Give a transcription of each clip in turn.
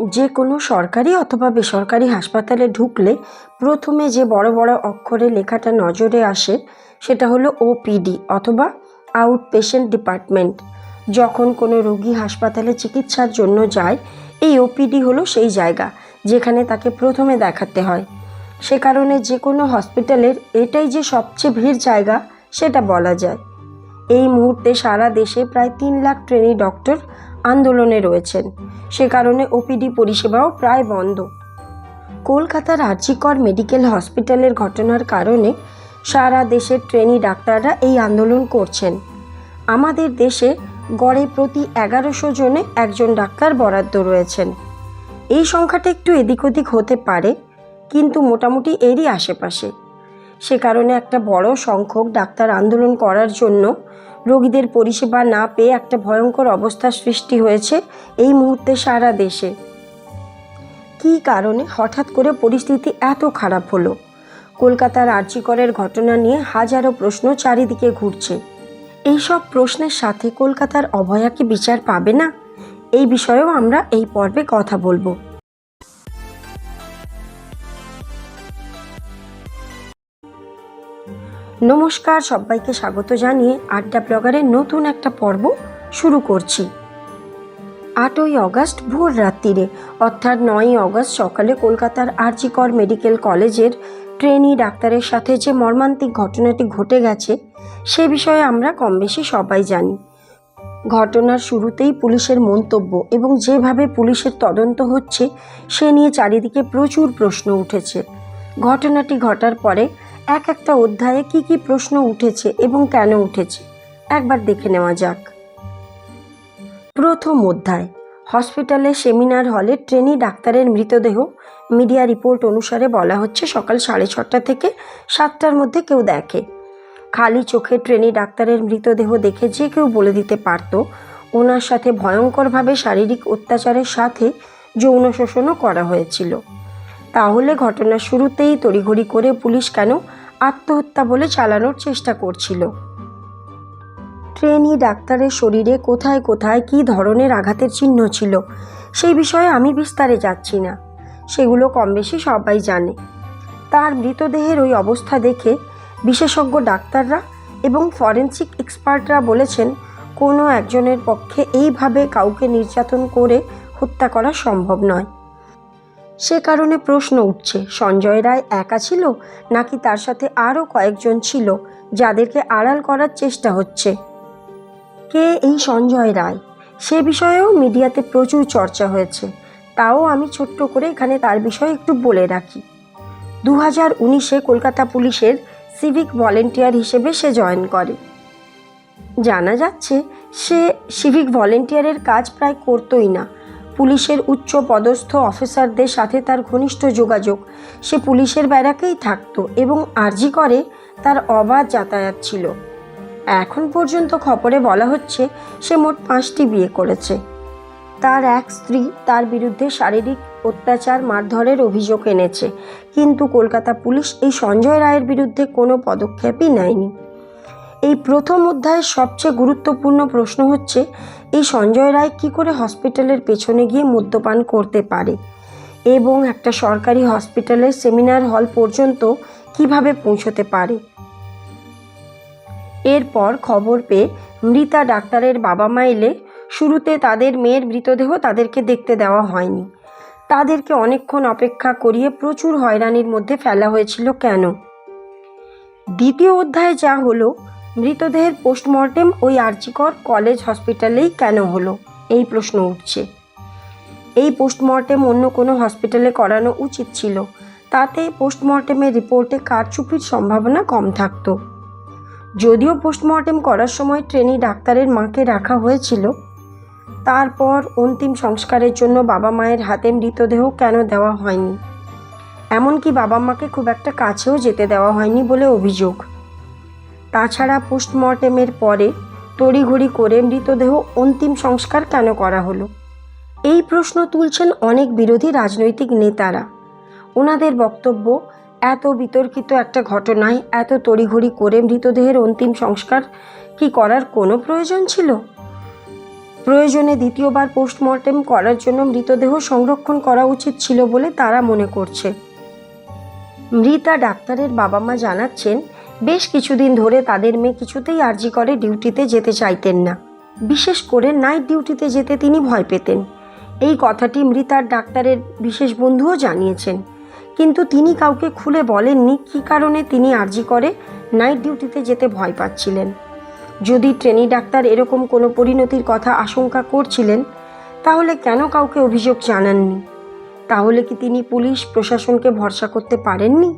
যে কোনো সরকারি অথবা বেসরকারি হাসপাতালে ঢুকলে প্রথমে যে বড় বড় অক্ষরে লেখাটা নজরে আসে সেটা হলো ওপিডি অথবা আউট পেশেন্ট ডিপার্টমেন্ট যখন কোনো রোগী হাসপাতালে চিকিৎসার জন্য যায়, এই ওপিডি হলো সেই জায়গা যেখানে তাকে প্রথমে দেখাতে হয়। সে কারণে যে কোনো হসপিটালের এটাই যে সবচেয়ে ভিড় জায়গা সেটা বলা যায়। এই মুহূর্তে সারা দেশে প্রায় তিন লাখ ট্রেনি ডক্টর আন্দোলনে রয়েছেন। সে কারণে ওপিডি পরিষেবাও প্রায় বন্ধ। কলকাতার আর্জিকর মেডিকেল হসপিটালের ঘটনার কারণে সারা দেশের ট্রেনি ডাক্তাররা এই আন্দোলন করছেন। আমাদের দেশে গড়ে প্রতি এগারোশো জনে একজন ডাক্তার বরাদ্দ রয়েছেন। এই সংখ্যাটা একটু এদিক ওদিক হতে পারে, কিন্তু মোটামুটি এরই আশেপাশে। সে কারণে একটা বড় সংখ্যক ডাক্তার আন্দোলন করার জন্য রোগীদের পরিষেবা না পেয়ে একটা ভয়ঙ্কর অবস্থার সৃষ্টি হয়েছে এই মুহূর্তে সারা দেশে। কী কারণে? হঠাৎ করে পরিস্থিতি এত খারাপ হলো। কলকাতার আর্যিকরের ঘটনা নিয়ে হাজারো প্রশ্ন চারিদিকে ঘুরছে। এইসব প্রশ্নের সাথে কলকাতার অভয়া কি বিচার পাবে না? এই বিষয়েও আমরা এই পর্বে কথা বলব। নমস্কার, সবাইকে স্বাগত জানিয়ে আড্ডা ব্লগারের নতুন একটা পর্ব শুরু করছি। আটই অগস্ট ভোর রাত্রিরে, অর্থাৎ নয়ই অগস্ট সকালে কলকাতার আরজিকর মেডিকেল কলেজের ট্রেনি ডাক্তারের সাথে যে মর্মান্তিক ঘটনাটি ঘটে গেছে, সে বিষয়ে আমরা কম বেশি সবাই জানি। ঘটনার শুরুতেই পুলিশের মন্তব্য এবং যেভাবে পুলিশের তদন্ত হচ্ছে, সে নিয়ে চারিদিকে প্রচুর প্রশ্ন উঠেছে। ঘটনাটি ঘটার পরে এক একটা অধ্যায়ে কি কি প্রশ্ন উঠেছে এবং কেন উঠেছে? একবার দেখে নেওয়া যাক। প্রথম অধ্যায়, হসপিটালে সেমিনার হলে ট্রেনি ডাক্তারের মৃতদেহ। মিডিয়া রিপোর্ট অনুসারে বলা হচ্ছে সকাল সাড়ে ছটা থেকে সাতটার মধ্যে কেউ দেখে। খালি চোখে ট্রেনি ডাক্তারের মৃতদেহ দেখে যে কেউ বলে দিতে পারত। ওনার সাথে ভয়ঙ্করভাবে শারীরিক অত্যাচারের সাথে যৌন শোষণও করা হয়েছিল। তাহলে ঘটনার শুরুতেই তড়িঘড়ি করে পুলিশ কেন আত্মহত্যা বলে চালানোর চেষ্টা করছিল? ট্রেনি ডাক্তারের শরীরে কোথায় কোথায় কী ধরনের আঘাতের চিহ্ন ছিল, সেই বিষয়ে আমি বিস্তারে যাচ্ছি না। সেগুলো কম বেশি সবাই জানে। তার মৃতদেহের ওই অবস্থা দেখে বিশেষজ্ঞ ডাক্তাররা এবং ফরেন্সিক এক্সপার্টরা বলেছেন, কোনো একজনের পক্ষে এইভাবে কাউকে নির্যাতন করে হত্যা করা সম্ভব নয়। সে কারণে প্রশ্ন উঠছে, সঞ্জয় রায় একা ছিল নাকি তার সাথে আরও কয়েকজন ছিল যাদেরকে আড়াল করার চেষ্টা হচ্ছে? কে এই সঞ্জয় রায়? সে বিষয়েও মিডিয়াতে প্রচুর চর্চা হয়েছে, তাও আমি ছোট্ট করে এখানে তার বিষয়ে একটু বলে রাখি। দু হাজার উনিশে কলকাতা পুলিশের সিভিক ভলেন্টিয়ার হিসেবে সে জয়েন করে। জানা যাচ্ছে, সে সিভিক ভলেন্টিয়ারের কাজ প্রায় করতোই না পুলিশের উচ্চ পদস্থ অফিসারদের সাথে তার ঘনিষ্ঠ যোগাযোগ। সে পুলিশের ব্যারাকেই থাকতো এবং আর্জি করে তার অবাধ যাতায়াত ছিল। এখন পর্যন্ত খবরে বলা হচ্ছে, সে মোট পাঁচটি বিয়ে করেছে। তার এক স্ত্রী তার বিরুদ্ধে শারীরিক অত্যাচার মারধরের অভিযোগ এনেছে, কিন্তু কলকাতা পুলিশ এই সঞ্জয় রায়ের বিরুদ্ধে কোনো পদক্ষেপই নেয়নি। এই প্রথম অধ্যায়ের সবচেয়ে গুরুত্বপূর্ণ প্রশ্ন হচ্ছে, এই সঞ্জয় রায় কী করে হসপিটালের পেছনে গিয়ে মদ্যপান করতে পারে? এবং একটা সরকারি হসপিটালের সেমিনার হল পর্যন্ত কীভাবে পৌঁছতে পারে? এরপর খবর পেয়ে মৃতা ডাক্তারের বাবা মা এলে শুরুতে তাদের মেয়ের মৃতদেহ তাদেরকে দেখতে দেওয়া হয়নি। তাদেরকে অনেকক্ষণ অপেক্ষা করিয়ে প্রচুর হয়রানির মধ্যে ফেলা হয়েছিল কেন? দ্বিতীয় অধ্যায়ে যা হলো মৃতদেহের পোস্টমর্টেম ওই আর্জিকর কলেজ হসপিটালেই কেন হলো? এই প্রশ্ন উঠছে। এই পোস্টমর্টেম অন্য কোনো হসপিটালে করানো উচিত ছিল। তাতে পোস্টমর্টেমের রিপোর্টে কারচুপির সম্ভাবনা কম থাকতো। যদিও পোস্টমর্টেম করার সময় ট্রেনি ডাক্তারের মাকে রাখা হয়েছিল, তারপর অন্তিম সংস্কারের জন্য বাবা মায়ের হাতে মৃতদেহ কেন দেওয়া হয়নি? এমনকি বাবা মাকে খুব একটা কাছেও যেতে দেওয়া হয়নি বলে অভিযোগ। তাছাড়া পোস্টমর্টেমের পরে তড়িঘড়ি করে মৃতদেহ অন্তিম সংস্কার কেন করা হলো? এই প্রশ্ন তুলছেন অনেক বিরোধী রাজনৈতিক নেতারা। ওনাদের বক্তব্য, এত বিতর্কিত একটা ঘটনায় এত তড়িঘড়ি করে মৃতদেহের অন্তিম সংস্কার কি করার কোনো প্রয়োজন ছিল? প্রয়োজনে দ্বিতীয়বার পোস্টমর্টেম করার জন্য মৃতদেহ সংরক্ষণ করা উচিত ছিল বলে তারা মনে করছে। মৃতা ডাক্তারের বাবা মা জানাচ্ছেন বেশ কিছুদিন ধরে তাদের মেয়ে কিছুতেই আর্জি করে ডিউটিতে যেতে চাইতেন না। বিশেষ করে নাইট ডিউটিতে যেতে তিনি ভয় পেতেন। এই কথাটি মৃতার ডাক্তারের বিশেষ বন্ধুও জানিয়েছেন। কিন্তু তিনি কাউকে খুলে বলেননি কী কারণে তিনি আর্জি করে নাইট ডিউটিতে যেতে ভয় পাচ্ছিলেন। যদি ট্রেনি ডাক্তার এরকম কোনো পরিণতির কথা আশঙ্কা করছিলেন, তাহলে কেন কাউকে অভিযোগ জানাননি? তাহলে কি তিনি পুলিশ, প্রশাসনকে ভরসা করতে পারেননি?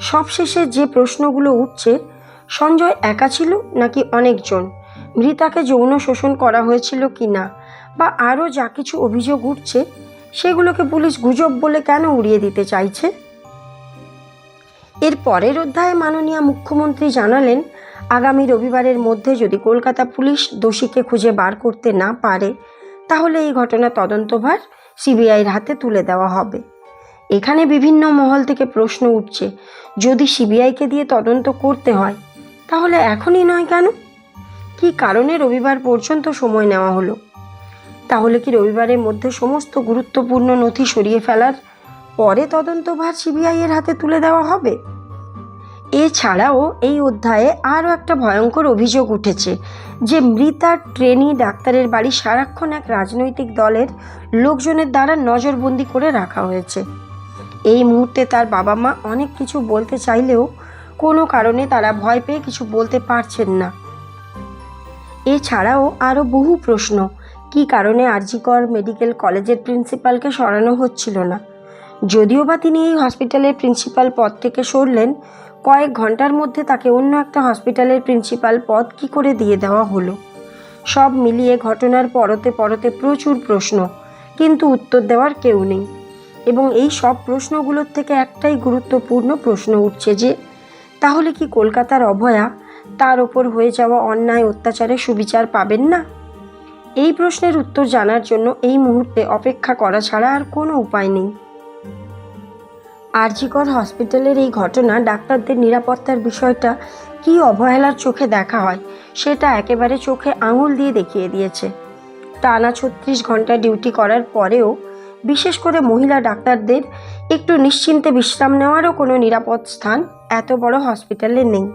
সবশেষে যে প্রশ্নগুলো উঠছে, সঞ্জয় একা ছিল নাকি অনেকজন? মৃতাকে যৌন শোষণ করা হয়েছিল কি না? বা আরও যা কিছু অভিযোগ উঠছে, সেগুলোকে পুলিশ গুজব বলে কেন উড়িয়ে দিতে চাইছে? এর পরের অধ্যায়ে মাননীয় মুখ্যমন্ত্রী জানালেন, আগামী রবিবারের মধ্যে যদি কলকাতা পুলিশ দোষীকে খুঁজে বার করতে না পারে, তাহলে এই ঘটনা তদন্তভার সিবিআইয়ের হাতে তুলে দেওয়া হবে। এখানে বিভিন্ন মহল থেকে প্রশ্ন উঠছে, যদি সিবিআইকে দিয়ে তদন্ত করতে হয়, তাহলে এখনই নয় কেন? কি কারণে রবিবার পর্যন্ত সময় নেওয়া হলো? তাহলে কি রবিবারের মধ্যে সমস্ত গুরুত্বপূর্ণ নথি সরিয়ে ফেলার পরে তদন্তভার সিবিআই এর হাতে তুলে দেওয়া হবে? এছাড়াও এই অধ্যায়ে আরও একটা ভয়ঙ্কর অভিযোগ উঠেছে যে মৃতার ট্রেনি ডাক্তারের বাড়ি সারাক্ষণ এক রাজনৈতিক দলের লোকজনের দ্বারা নজরবন্দি করে রাখা হয়েছে। এই মুহূর্তে তার বাবা মা অনেক কিছু বলতে চাইলেও কোনো কারণে তারা ভয় পেয়ে কিছু বলতে পারছেন না। এছাড়াও আরও বহু প্রশ্ন, কী কারণে আরজিকর মেডিকেল কলেজের প্রিন্সিপালকে সরানো হচ্ছিল না? যদিও বা তিনি এই হসপিটালের প্রিন্সিপাল পদ থেকে সরলেন, কয়েক ঘণ্টার মধ্যে তাকে অন্য একটা হসপিটালের প্রিন্সিপাল পদ কী করে দিয়ে দেওয়া হলো? সব মিলিয়ে ঘটনার পরতে পরতে প্রচুর প্রশ্ন, কিন্তু উত্তর দেওয়ার কেউ নেই। এবং এই সব প্রশ্নগুলোর থেকে একটাই গুরুত্বপূর্ণ প্রশ্ন উঠছে যে, তাহলে কি কলকাতার অভয়া তার ওপর হয়ে যাওয়া অন্যায় অত্যাচারে সুবিচার পাবেন না? এই প্রশ্নের উত্তর জানার জন্য এই মুহূর্তে অপেক্ষা করা ছাড়া আর কোনো উপায় নেই। আরজিকর হসপিটালের এই ঘটনা ডাক্তারদের নিরাপত্তার বিষয়টা কী অবহেলার চোখে দেখা হয়, সেটা একেবারে চোখে আঙুল দিয়ে দেখিয়ে দিয়েছে। টানা ছত্রিশ ঘণ্টা ডিউটি করার পরেও বিশেষ করে মহিলা ডাক্তারদের একটু নিশ্চিন্তে বিশ্রাম নেওয়ারও কোনো নিরাপদ স্থান এত বড় হসপিটালে নেই।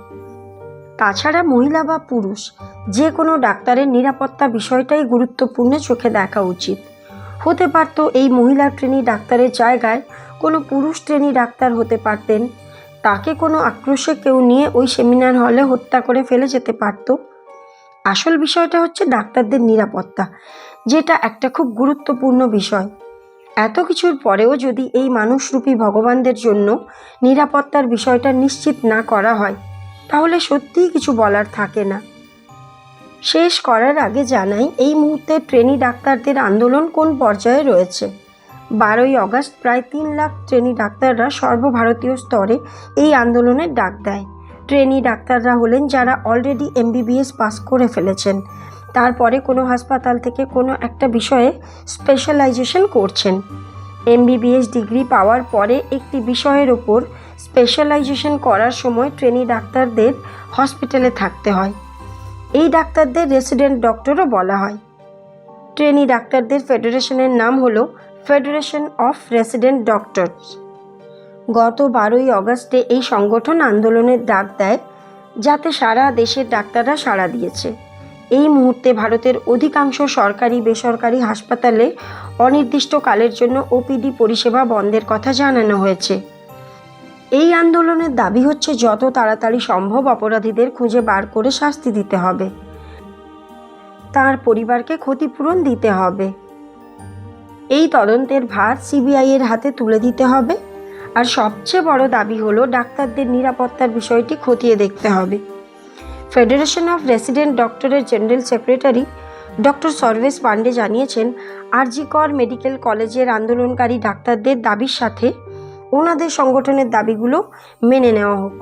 তাছাড়া মহিলা বা পুরুষ, যে কোনো ডাক্তারের নিরাপত্তা বিষয়টাই গুরুত্বপূর্ণ চোখে দেখা উচিত। হতে পারতো এই মহিলা ট্রেনি ডাক্তারের জায়গায় কোনো পুরুষ ট্রেনি ডাক্তার হতে পারতেন, তাকে কোনো আক্রোশে কেউ নিয়ে ওই সেমিনার হলে হত্যা করে ফেলে যেতে পারতো। আসল বিষয়টা হচ্ছে ডাক্তারদের নিরাপত্তা, যেটা একটা খুব গুরুত্বপূর্ণ বিষয়। এত কিছুর পরেও যদি এই মানুষরূপী ভগবানদের জন্য নিরাপত্তার বিষয়টা নিশ্চিত না করা হয়, তাহলে সত্যিই কিছু বলার থাকে না। শেষ করার আগে জানাই, এই মুহূর্তে ট্রেনি ডাক্তারদের আন্দোলন কোন পর্যায়ে রয়েছে? বারোই অগস্ট প্রায় তিন লাখ ট্রেনি ডাক্তাররা সর্বভারতীয় স্তরে এই আন্দোলনের ডাক দেয়। ট্রেনি ডাক্তাররা হলেন যারা অলরেডি এমবিবিএস পাস করে ফেলেছেন। তারপরে কোনো হাসপাতাল থেকে কোনো একটা বিষয়ে স্পেশালাইজেশন করছেন। এমবিবিএস ডিগ্রি পাওয়ার পরে একটি বিষয়ের ওপর স্পেশালাইজেশন করার সময় ট্রেনি ডাক্তারদের হসপিটালে থাকতে হয়। এই ডাক্তারদের রেসিডেন্ট ডক্টরও বলা হয়। ট্রেনি ডাক্তারদের ফেডারেশনের নাম হলো ফেডারেশন অফ রেসিডেন্ট ডক্টরস গত বারোই অগস্টে এই সংগঠন আন্দোলনের ডাক দেয়, যাতে সারা দেশের ডাক্তাররা সাড়া দিয়েছে। এই মুহূর্তে ভারতের অধিকাংশ সরকারি বেসরকারি হাসপাতালে অনির্দিষ্টকালের জন্য ওপিডি পরিষেবা বন্ধের কথা জানানো হয়েছে। এই আন্দোলনের দাবি হচ্ছে যত তাড়াতাড়ি সম্ভব অপরাধীদের খুঁজে বার করে শাস্তি দিতে হবে। তার পরিবারকে ক্ষতিপূরণ দিতে হবে। এই তদন্তের ভার সিবিআই এর হাতে তুলে দিতে হবে। আর সবচেয়ে বড় দাবি হলো ডাক্তারদের নিরাপত্তার বিষয়টি খতিয়ে দেখতে হবে। ফেডারেশন অফ রেসিডেন্ট ডক্টরের general secretary doctor Sarvesh Pandey জানিয়েছেন আরজিকর মেডিকেল কলেজের আন্দোলনকারী ডাক্তারদের দাবির সাথে ওনাদের সংগঠনের দাবিগুলো মেনে নেওয়া হোক।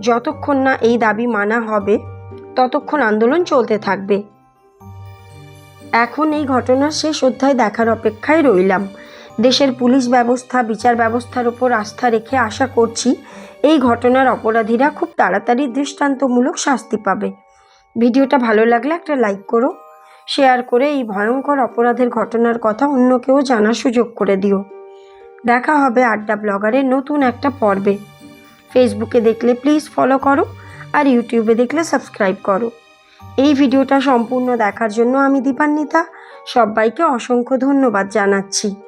যতক্ষণ না এই দাবি মানা হবে, ততক্ষণ আন্দোলন চলতে থাকবে। এখন এই ঘটনার শেষ অধ্যায় দেখার অপেক্ষায় রইলাম। দেশের পুলিশ ব্যবস্থা, বিচার ব্যবস্থার ওপর আস্থা রেখে আশা করছি এই ঘটনার অপরাধীরা খুব তাড়াতাড়ি দৃষ্টান্তমূলক শাস্তি পাবে। ভিডিওটা ভালো লাগলে একটা লাইক করো, শেয়ার করে এই ভয়ঙ্কর অপরাধের ঘটনার কথা অন্যকেও জানার সুযোগ করে দিও। দেখা হবে আড্ডা ব্লগারের নতুন একটা পর্বে। ফেসবুকে দেখলে প্লিজ ফলো করো আর ইউটিউবে দেখলে সাবস্ক্রাইব করো। এই ভিডিওটা সম্পূর্ণ দেখার জন্য আমি দীপান্বিতা, সবাইকে অসংখ্য ধন্যবাদ জানাচ্ছি।